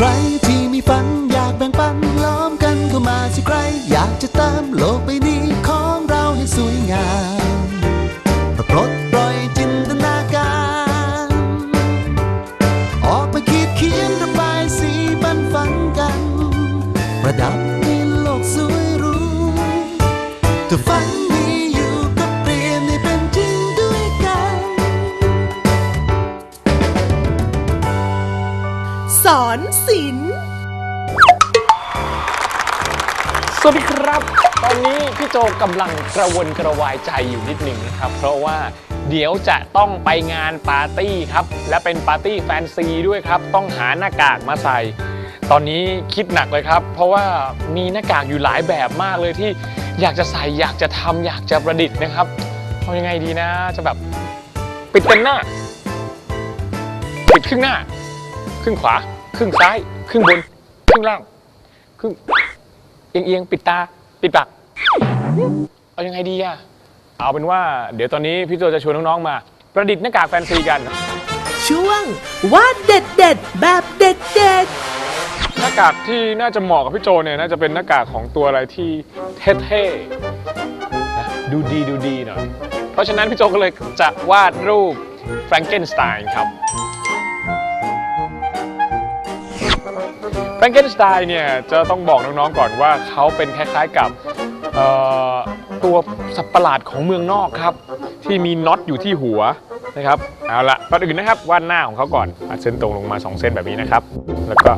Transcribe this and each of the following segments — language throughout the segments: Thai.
ใครที่มีฝันอยากแบ่งปันล้อมกันเข้ามาสิใคร อยากจะเติมโลกใบนี้ของเราให้สวยงามปลดปล่อยจินตนาการ ออกมาคิดเขียนระบายสีบันฝันกัน ประดับให้โลกสวยรู้ถ้าฝัน วัสดีครับ ตอนนี้พี่โจกำลังกระวนกระวายใจอยู่นิดหนึ่งนะครับ เพราะว่าเดี๋ยวจะต้องไปงานปาร์ตี้ครับ และเป็นปาร์ตี้แฟนซีด้วยครับ ต้องหาหน้ากากมาใส่ ตอนนี้คิดหนักเลยครับ เพราะว่ามีหน้ากากอยู่หลายแบบมากเลยที่อยากจะใส่อยากจะทำอยากจะประดิษฐ์นะครับทำยังไงดีนะ จะแบบปิดเต็มหน้า ปิดครึ่งหน้า ครึ่งขวา ครึ่งซ้าย ครึ่งบน ครึ่งล่าง ครึ่ง เอียงเอียงๆปิดตา ปิดปาก เอายังไงดีอะเอาเป็นว่าเดี๋ยวตอนนี้พี่โจจะชวนน้องๆมา ประดิษฐ์หน้ากากแฟนซีกัน ช่วงวาดเด็ดเด็ดๆแบบเด็ดเด็ดหน้ากากที่น่าจะเหมาะกับพี่โจเนี่ยน่าจะเป็นหน้ากากของตัวอะไรที่เท่ๆนะดูดีดูดีหน่อย เพราะฉะนั้นพี่โจก็เลยจะวาดรูปแฟรงเกนสไตน์ครับ แฟรงเกนสไตน์เนี่ยจะต้องบอกน้องๆก่อนว่าเขาเป็นคล้ายๆกับตัวสัตว์ประหลาดของเมืองนอกครับ ที่มีน็อตอยู่ที่หัวนะครับเอาละก่อนอื่นนะครับวาดหน้าของเขาก่อนวาดเส้นตรงลงมา 2 เส้นแบบนี้นะครับ แล้วก็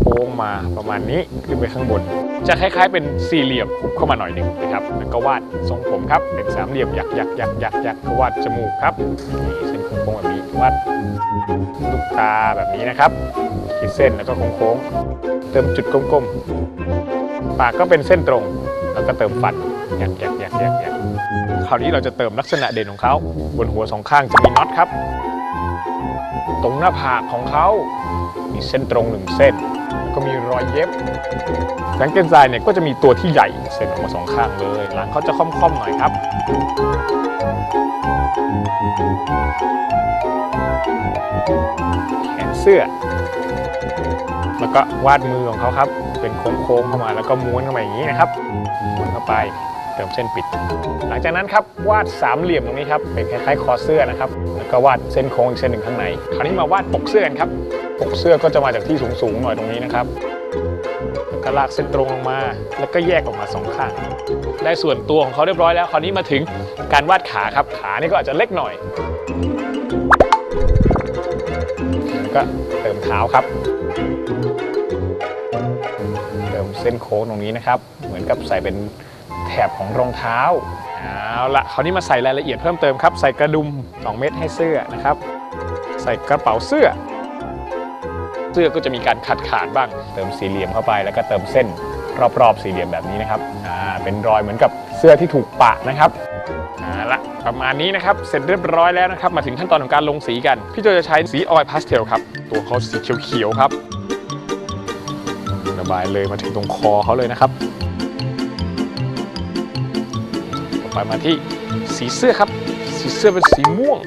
โค้งๆมาประมาณนี้ขึ้นไปข้างบน จะคล้ายๆ เป็นสี่เหลี่ยมหุบเข้ามาหน่อยหนึ่งนะครับแล้วก็วาดทรงผมครับเป็นสามเหลี่ยมยักยักยักยักยักวาดจมูกครับนี่เส้นโค้งแบบนี้วาดลูกตาแบบนี้นะครับขีดเส้นแล้วก็โค้งๆเติมจุดกลมๆปากก็เป็นเส้นตรงแล้วก็เติมฟันแยกแยกแยกแยกแยกคราวนี้เราจะเติมลักษณะเด่นของเขาบนหัวสองข้างจะมีน็อตครับ ตรงหน้าผากของเขามีเส้นตรงหนึ่งเส้น ก็มีรอยเย็บแฟรงเกนไซน์เนี่ยก็จะมีตัวที่ใหญ่เส้นออกมาสองข้างเลยหลังเขาจะค่อมๆหน่อยครับ แขนเสื้อ แล้วก็วาดมือของเขาครับ เป็นโค้งๆเข้ามาแล้วก็ม้วนเข้ามาอย่างนี้นะครับม้วนเข้าไปเติมเส้นปิด หลังจากนั้นครับวาดสามเหลี่ยมตรงนี้ครับเป็นคล้ายๆคอเสื้อนะครับ แล้วก็วาดเส้นโค้งอีกเส้นหนึ่งข้างใน คราวนี้มาวาดปกเสื้อกันครับ ปกเสื้อก็จะมาจากที่สูงๆหน่อยตรงนี้นะครับก็ลากเส้นตรงลงมา แล้วก็แยกออกมาสองข้าง ได้ส่วนตัวของเขาเรียบร้อยแล้ว คราวนี้มาถึงการวาดขาครับ ขานี่ก็อาจจะเล็กหน่อย ก็เติมเท้าครับ เติมเส้นโค้งตรงนี้นะครับ เหมือนกับใส่เป็นแถบของรองเท้า เอาละคราวนี้มาใส่รายละเอียดเพิ่มเติมครับ ใส่กระดุม 2 เม็ดให้เสื้อนะครับ ใส่กระเป๋าเสื้อ เสื้อก็จะมีการขาดขาดบ้าง เติมสี่เหลี่ยมเข้าไปแล้วก็เติมเส้นรอบๆสี่เหลี่ยมแบบนี้นะครับอ่าเป็นรอยเหมือนกับเสื้อที่ถูกปะนะครับเอาละประมาณนี้นะครับเสร็จเรียบร้อยแล้วนะครับ มาถึงขั้นตอนของการลงสีกัน พี่โจจะใช้สีออยพาสเทลครับ ตัวเขาสีเขียวๆครับระบายเลยมาถึงตรงคอเขาเลยนะครับต่อไปมาที่สีเสื้อครับ สีเสื้อเป็นสีม่วง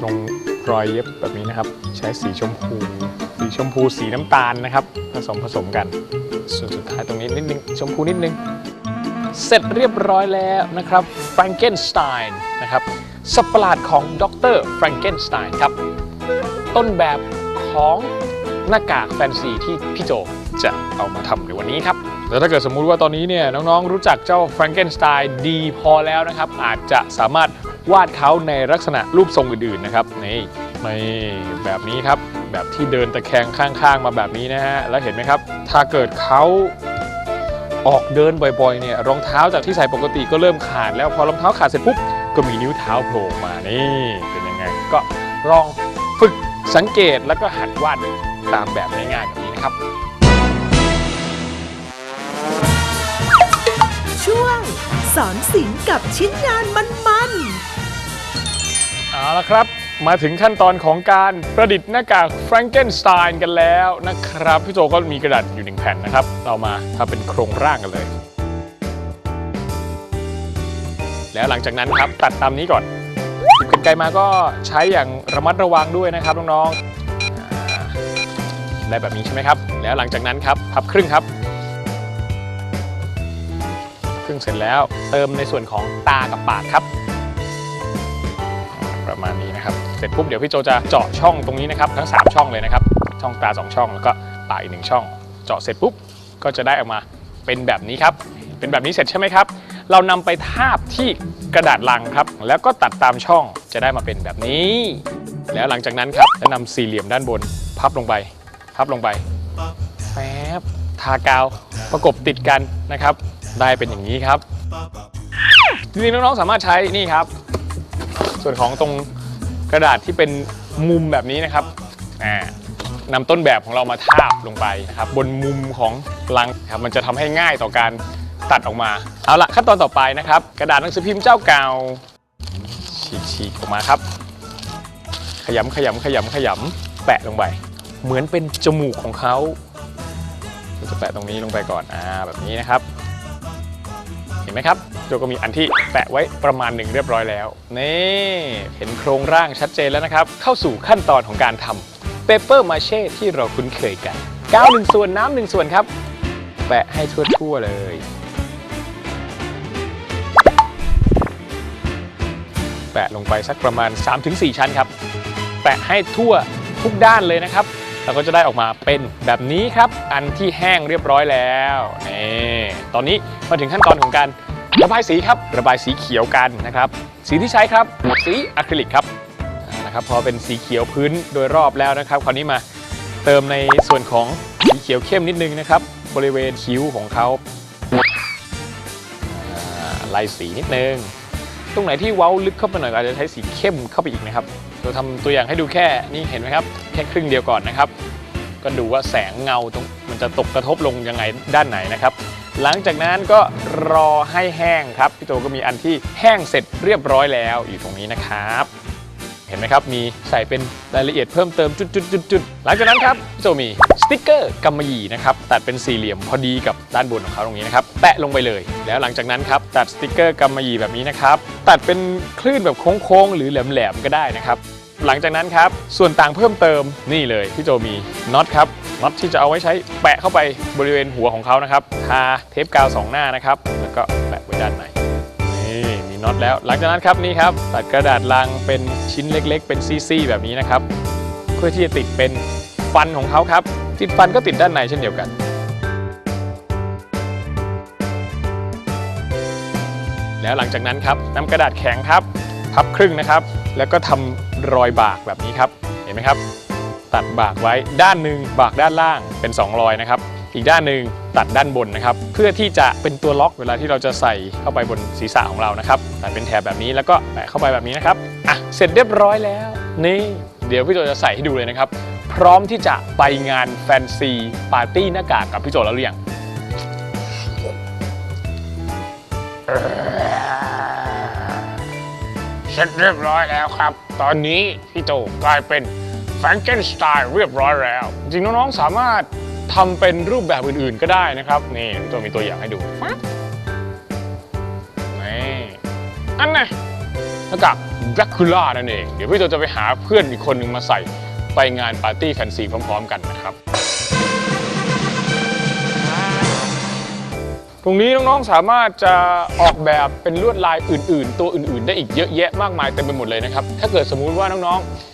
ตรงรอยเย็บแบบนี้นะครับ ใช้สีชมพู สีชมพูสีน้ำตาลนะครับ ผสมผสมกัน ส่วนสุดท้ายตรงนี้นิดนึงชมพูนิดนึง เสร็จเรียบร้อยแล้วนะครับ Frankenstein นะครับสัตว์ปะหลาดของดร Frankenstein ครับ ต้นแบบของหน้ากากแฟนซีที่พี่โจจะเอามาทำในวันนี้ครับแล้วถ้าเกิดสมมุติว่าตอนนี้เนี่ยน้องๆรู้จักเจ้า Frankenstein ดีพอแล้วนะครับ อาจจะสามารถวาดเขาในลักษณะรูปทรงอื่นๆนะครับนี่นี่แบบนี้ครับ แบบที่เดินตะแคงข้างๆ มาแบบนี้นะฮะ แล้วเห็นไหมครับ ถ้าเกิดเขาออกเดินบ่อยๆ เนี่ยรองเท้าจากที่ใส่ปกติก็เริ่มขาด แล้วพอรองเท้าขาดเสร็จปุ๊บก็มีนิ้วเท้าโผล่มานี่เป็นยังไงก็ลองฝึกสังเกตแล้วก็หัดวาดตามแบบง่ายๆแบบนี้นะครับ ช่วง สอนศิลป์กับชิ้นงานมันเอาละครับ มาถึงขั้นตอนของการประดิษฐ์หน้ากากแฟรงเกนสไตน์กันแล้วนะครับ พี่โจก็มีกระดาษอยู่หนึ่งแผ่นนะครับ เรามาทำเป็นโครงร่างกันเลย แล้วหลังจากนั้นครับตัดตามนี้ก่อนหยิบกรรไกรมาก็ใช้อย่างระมัดระวังด้วยนะครับน้องๆอ่าโอเคได้แบบนี้ใช่ไหมครับ แล้วหลังจากนั้นครับพับครึ่งครับครึ่งเสร็จแล้วเติมในส่วนของตากับปากครับ ประมาณนี้นะครับ เสร็จปุ๊บเดี๋ยวพี่โจจะเจาะช่องตรงนี้นะครับทั้ง 3 ช่องเลยนะครับ ช่องตา 2 ช่องแล้วก็ปากอีกหนึ่งช่อง เจาะเสร็จปุ๊บก็จะได้ออกมาเป็นแบบนี้ครับ เป็นแบบนี้เสร็จใช่ไหมครับ เรานำไปทาบที่กระดาษลังครับ แล้วก็ตัดตามช่องจะได้มาเป็นแบบนี้ แล้วหลังจากนั้นครับจะนำสี่เหลี่ยมด้านบน พับลงไปพับลงไปแฟบทากาวประกบติดกันนะครับ ได้เป็นอย่างนี้ครับจริงๆน้องๆสามารถใช้นี่ครับ ส่วนของตรง กระดาษที่เป็นมุมแบบนี้นะครับอ่านำต้นแบบของเรามาทาบลงไปนะครับบนมุมของลังครับมันจะทำให้ง่ายต่อการตัดออกมา เอาละขั้นตอนต่อไปนะครับ กระดาษหนังสือพิมพ์เจ้าเก่าฉีกฉีกออกมาครับ ขยำขยำขยำขยำแปะลงไป เหมือนเป็นจมูกของเขาเราจะแปะตรงนี้ลงไปก่อนอ่าแบบนี้นะครับ นไหมครับโจก็มีอันที่แปะไว้ประมาณหนึ่งเรียบร้อยแล้วนี่เห็นโครงร่างชัดเจนแล้วนะครับ เข้าสู่ขั้นตอนของการทำเปเปอร์มาเช่ที่เราคุ้นเคยกันกาวหนึ่งส่วนน้ำหนึ่งส่วนครับ แปะให้ทั่วๆเลยแปะลงไปสักประมาณ 3-4 ชั้นครับ แปะให้ทั่วทุกด้านเลยนะครับ เราก็จะได้ออกมาเป็นแบบนี้ครับ อันที่แห้งเรียบร้อยแล้ว นี่ตอนนี้มาถึงขั้นตอนของการระบายสีครับ ระบายสีเขียวกันนะครับ สีที่ใช้ครับสีอะคริลิกครับนะครับพอเป็นสีเขียวพื้นโดยรอบแล้วนะครับ คราวนี้มาเติมในส่วนของสีเขียวเข้มนิดนึงนะครับ บริเวณคิ้วของเขาอ่าไล่สีนิดนึง ตรงไหนที่เว้าลึกเข้าไปหน่อยอาจจะใช้สีเข้มเข้าไปอีกนะครับเราทำตัวอย่างให้ดูแค่นี่เห็นไหมครับ แค่ครึ่งเดียวก่อนนะครับ ก็ดูว่าแสงเงาตรง มันจะตกกระทบลงยังไงด้านไหนนะครับ หลังจากนั้นก็รอให้แห้งครับพี่โจก็มีอันที่แห้งเสร็จเรียบร้อยแล้วอยู่ตรงนี้นะครับเห็นไหมครับ มีใส่เป็นรายละเอียดเพิ่มเติมจุดๆๆหลังจากนั้นครับพี่โจมีสติ๊กเกอร์กำมะหยี่นะครับตัดเป็นสี่เหลี่ยมพอดีกับด้านบนของเขาตรงนี้นะครับแปะลงไปเลย แล้วหลังจากนั้นครับตัดสติ๊กเกอร์กำมะหยี่แบบนี้นะครับตัดเป็นคลื่นแบบโค้งๆหรือแหลมๆก็ได้นะครับหลังจากนั้นครับส่วนต่างเพิ่มเติมนี่เลยพี่โจมีน็อตครับ น็อตที่จะเอาไว้ใช้แปะเข้าไปบริเวณหัวของเขานะครับทาเทปกาวสองหน้านะครับ แล้วก็แปะไว้ด้านในนี่มีน็อตแล้ว หลังจากนั้นครับนี่ครับตัดกระดาษลังเป็นชิ้นเล็กๆ เป็นซี่ๆแบบนี้นะครับ เพื่อที่จะติดเป็นฟันของเขาครับ ติดฟันก็ติดด้านในเช่นเดียวกันแล้วหลังจากนั้นครับนำกระดาษแข็งครับ พับครึ่งนะครับ แล้วก็ทำรอยบากแบบนี้ครับ เห็นไหมครับ ตัดบากไว้ ด้านหนึ่งบากด้านล่างเป็น2รอยนะครับ อีกด้านหนึ่งตัดด้านบนนะครับ เพื่อที่จะเป็นตัวล็อกเวลาที่เราจะใส่เข้าไปบนศีรษะของเรานะครับตัดเป็นแถบแบบนี้แล้วก็แปะเข้าไปแบบนี้นะครับอะเสร็จเรียบร้อยแล้ว นี่เดี๋ยวพี่โจจะใส่ให้ดูเลยนะครับ พร้อมที่จะไปงานแฟนซีปาร์ตี้หน้ากากกับพี่โจแล้วหรือยังเสร็จเรียบร้อยแล้วครับ ตอนนี้พี่โจกลายเป็น ฟรงเกนสไตล์เรียบร้อยแล้ว จริงน้องๆสามารถทำเป็นรูปแบบอื่นๆก็ได้นะครับ นี่พี่โจมีตัวอย่างให้ดูนี่อันน่ะหน้ากากแบล็คคูล่านั่นเอง เดี๋ยวพี่โจจะไปหาเพื่อนอีกคนหนึ่งมาใส่ไปงานปาร์ตี้แฟนซีพร้อมๆ กันนะครับตรงนี้น้องๆ สามารถจะออกแบบเป็นลวดลายอื่น ๆ ตัวอื่น ๆ ได้อีกเยอะแยะมากมายเต็มไปหมดเลยนะครับ ถ้าเกิดสมมุติว่าน้อง ๆ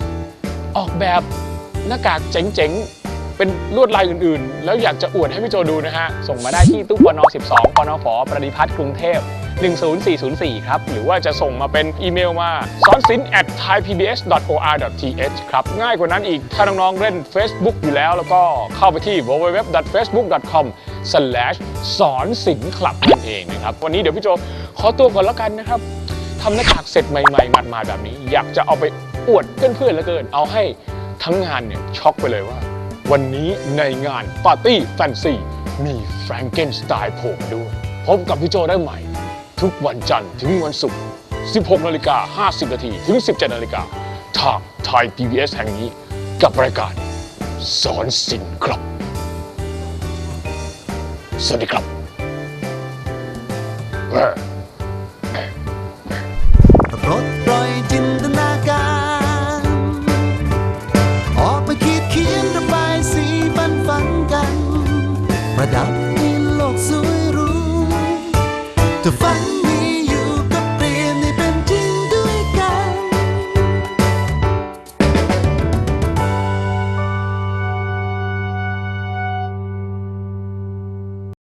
ออกแบบหน้ากากเจ๋งๆ เป็นลวดลายอื่นๆ แล้วอยากจะอวดให้พี่โจดูนะฮะ ส่งมาได้ที่ตู้ปน12ปนฝประดิพัฒน์กรุงเทพ10404 ครับ หรือว่าจะส่งมาเป็นอีเมลมาสอนสิน at thaipbs.or.th ครับ ง่ายกว่านั้นอีก ถ้าน้องๆ เล่น Facebook อยู่แล้ว แล้วก็เข้าไปที่ www.facebook.com สอนสินคลับนั่นเองนะครับ วันนี้เดี๋ยวพี่โจขอตัวก่อนแล้วกันนะครับ ทำหน้ากากเสร็จใหม่ๆมาดๆแบบนี้ อยากจะเอาไปอวดเพื่อนๆเหลือเกิน เอาให้ทั้งงานเนี่ยช็อกไปเลยว่า วันนี้ในงานปาร์ตี้แฟนซีมีแฟรงเกนสไตล์โผล่มด้วย พบกับพี่โจได้ใหม่ ทุกวันจันทร์ถึงวันศุกร์ 16นาฬิกา50นาทีถึง 17นาฬิกาทางไทย PBS แห่งนี้กับรายการสอนสินครับ สวัสดีครับ